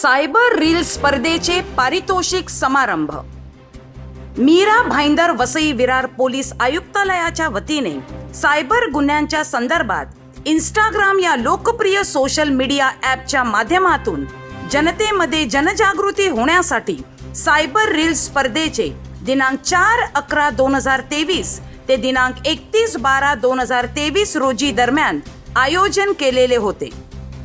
Cyber reel स्पर्धेचे पारितोषिक समारंभ. मीरा भाईंदर वसई विरार पोलीस आयुक्तालयाच्या वतीने सायबर गुन्ह्यांच्या संदर्भात इंस्टाग्राम या लोकप्रिय सोशल मीडिया ॲपच्या माध्यमातून जनतेमध्ये जनजागृती होण्यासाठी सायबर रील स्पर्धेचे दिनांक चार अकरा दोन हजार तेवीस ते दिनांक एकतीस बारा दोन हजार तेवीस रोजी दरम्यान आयोजन केलेले होते.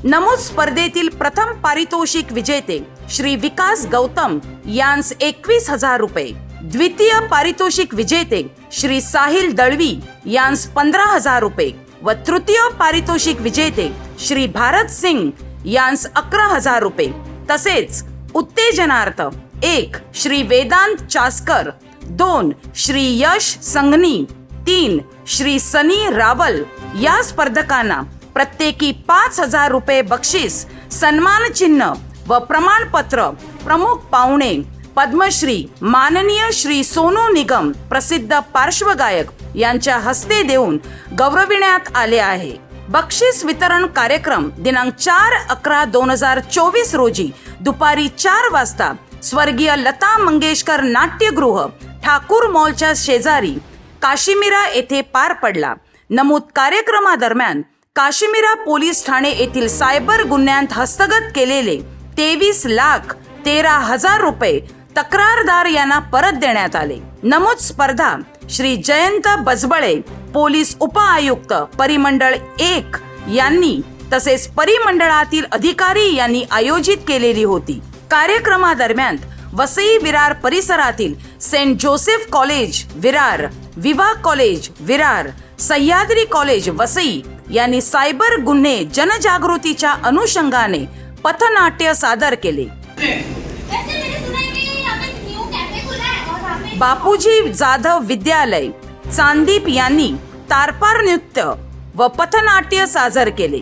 नमूद स्पर्धेतील प्रथम पारितोषिक विजेते श्री विकास गौतम यांस एकवीस हजार रुपये. द्वितीय पारितोषिक विजेते श्री साहिल दळवी यांस पंधरा हजार रुपये. व तृतीय पारितोषिक विजेते श्री भारत सिंग यांस अकरा हजार रुपये. तसेच उत्तेजनार्थ एक श्री वेदांत चास्कर दोन श्री यश संगनी तीन श्री सनी रावल या स्पर्धकांना प्रत्येकी पाच हजार रुपये बक्षीस सन्मान चिन्ह व प्रमाणपत्र प्रमुख पाहुणे पद्मश्री माननीय श्री सोनू निगम प्रसिद्ध पार्श्वगायक यांच्या हस्ते देऊन गौरविण्यात आले आहे. बक्षीस वितरण कार्यक्रम दिनांक चार अकरा दोन हजार चोवीस रोजी दुपारी चार वाजता स्वर्गीय लता मंगेशकर नाट्यगृह ठाकूर मॉलच्या शेजारी काशिमिरा येथे पार पडला. नमूद कार्यक्रमादरम्यान काश्मीरा पोलीस ठाणे येथील सायबर गुन्ह्यांत हस्तगत केलेले तेवीस लाख तेरा हजार रुपये तक्रारदार यांना परत देण्यात आले. नमूद स्पर्धा श्री जयंत बजबळे पोलीस उपआयुक्त परिमंडळ एक यांनी तसेच परिमंडळातील अधिकारी यांनी आयोजित केलेली होती. कार्यक्रमादरम्यान वसई विरार परिसरातील Saint Joseph college Virar Viva college Virar Sahyadri college Vasai यांनी सायबर गुन्हे जनजागृतीच्या अनुषंगाने पथनाट्य सादर केले. बापूजी जाधव विद्यालय चांदीप यांनी तारपार नृत्य व पथनाट्य सादर केले.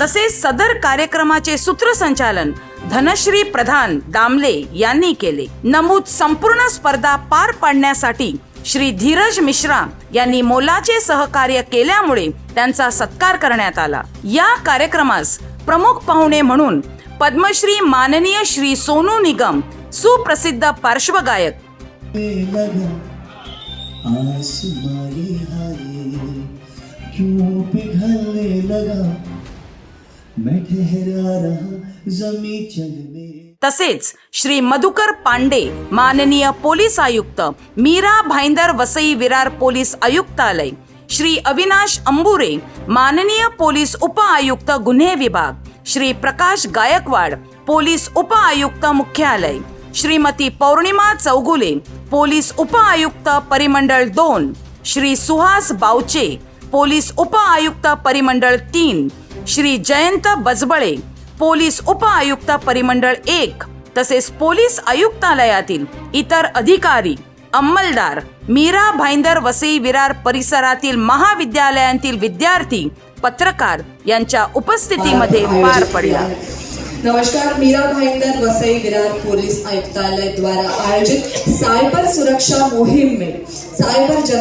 तसेच सदर कार्यक्रमाचे सूत्रसंचालन धनश्री प्रधान दामले यांनी केले. नमूद संपूर्ण स्पर्धा पार पाडण्यासाठी श्री धीरज मिश्रा यांनी मोलाचे सहकार्य केल्यामुळे त्यांचा सत्कार करण्यात आला. या कार्यक्रमास प्रमुख पाहुणे म्हणून पद्मश्री माननीय श्री सोनू निगम सुप्रसिद्ध पार्श्वगायक. लगा? तसेच श्री मधुकर पांडे माननीय पोलीस आयुक्त मीरा भाईंदर वसई विरार पोलीस आयुक्तालय श्री अविनाश अंबुरे माननीय पोलीस उप आयुक्त गुन्हे विभाग श्री प्रकाश गायकवाड पोलीस उप आयुक्त मुख्यालय श्रीमती पौर्णिमा चौगुले पोलीस उप आयुक्त परिमंडळ दोन श्री सुहास बावचे पोलीस उप आयुक्त परिमंडळ तीन श्री जयंत बजबळे पोलीस उप आयुक्त परिमंडळ एक तसेच पोलीस आयुक्तालयातील इतर अधिकारी अंमलदार मीरा भाईंदर वसई विरार परिसरातील महाविद्यालयांतील विद्यार्थी पत्रकार यांच्या उपस्थितीमध्ये पार पडला. नमस्कार मीरा भाईंदर वसई विरार पोलीस आयुक्तालय द्वारा आयोजित सायबर सुरक्षा मुहिम में सायबर जन